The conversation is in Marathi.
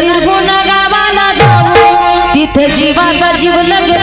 निर्गुण गावाला जाऊ. तिथे जीवाचा जीव लगे